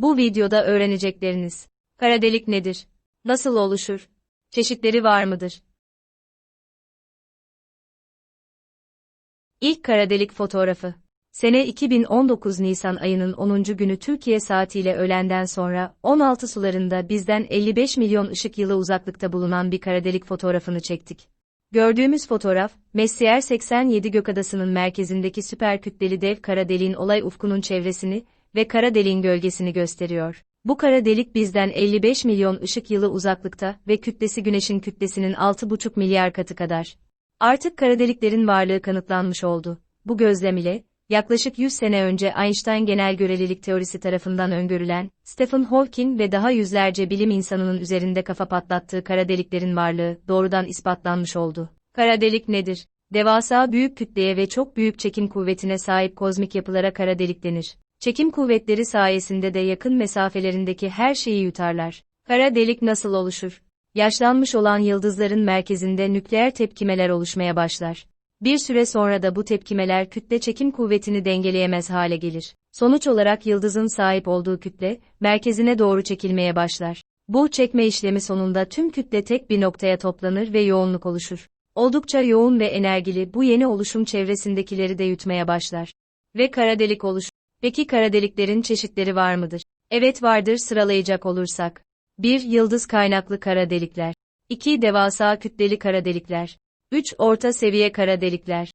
Bu videoda öğrenecekleriniz. Kara delik nedir? Nasıl oluşur? Çeşitleri var mıdır? İlk kara delik fotoğrafı. Sene 2019 Nisan ayının 10. günü Türkiye saatiyle öğlenden sonra 16 sularında bizden 55 milyon ışık yılı uzaklıkta bulunan bir kara delik fotoğrafını çektik. Gördüğümüz fotoğraf, Messier 87 Gökadası'nın merkezindeki süper kütleli dev kara deliğin olay ufkunun çevresini ve kara deliğin gölgesini gösteriyor. Bu kara delik bizden 55 milyon ışık yılı uzaklıkta ve kütlesi Güneş'in kütlesinin 6,5 milyar katı kadar. Artık kara deliklerin varlığı kanıtlanmış oldu. Bu gözlem ile, yaklaşık 100 sene önce Einstein genel görelilik teorisi tarafından öngörülen, Stephen Hawking ve daha yüzlerce bilim insanının üzerinde kafa patlattığı kara deliklerin varlığı doğrudan ispatlanmış oldu. Kara delik nedir? Devasa büyük kütleye ve çok büyük çekim kuvvetine sahip kozmik yapılara kara delik denir. Çekim kuvvetleri sayesinde de yakın mesafelerindeki her şeyi yutarlar. Kara delik nasıl oluşur? Yaşlanmış olan yıldızların merkezinde nükleer tepkimeler oluşmaya başlar. Bir süre sonra da bu tepkimeler kütle çekim kuvvetini dengeleyemez hale gelir. Sonuç olarak yıldızın sahip olduğu kütle, merkezine doğru çekilmeye başlar. Bu çekme işlemi sonunda tüm kütle tek bir noktaya toplanır ve yoğunluk oluşur. Oldukça yoğun ve enerjili bu yeni oluşum çevresindekileri de yutmaya başlar. Ve kara delik oluşur. Peki kara deliklerin çeşitleri var mıdır? Evet vardır sıralayacak olursak. 1. Yıldız kaynaklı kara delikler. 2. Devasa kütleli kara delikler. 3. Orta seviye kara delikler.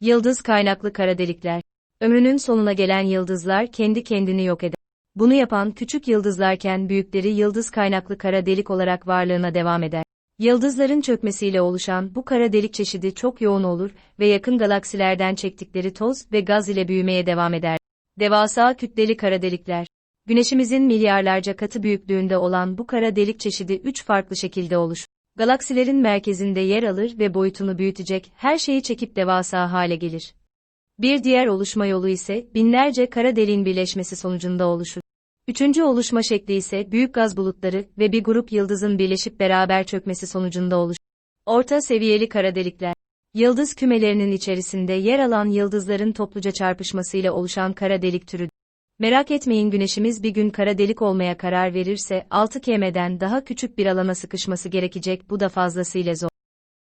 Yıldız kaynaklı kara delikler. Ömrünün sonuna gelen yıldızlar kendi kendini yok eder. Bunu yapan küçük yıldızlarken büyükleri yıldız kaynaklı kara delik olarak varlığına devam eder. Yıldızların çökmesiyle oluşan bu kara delik çeşidi çok yoğun olur ve yakın galaksilerden çektikleri toz ve gaz ile büyümeye devam eder. Devasa kütleli kara delikler. Güneşimizin milyarlarca katı büyüklüğünde olan bu kara delik çeşidi üç farklı şekilde oluşur. Galaksilerin merkezinde yer alır ve boyutunu büyütecek her şeyi çekip devasa hale gelir. Bir diğer oluşma yolu ise binlerce kara deliğin birleşmesi sonucunda oluşur. Üçüncü oluşma şekli ise büyük gaz bulutları ve bir grup yıldızın birleşip beraber çökmesi sonucunda oluşur. Orta seviyeli kara delikler. Yıldız kümelerinin içerisinde yer alan yıldızların topluca çarpışmasıyla oluşan kara delik türü. Merak etmeyin güneşimiz bir gün kara delik olmaya karar verirse 6 km'den daha küçük bir alana sıkışması gerekecek bu da fazlasıyla zor.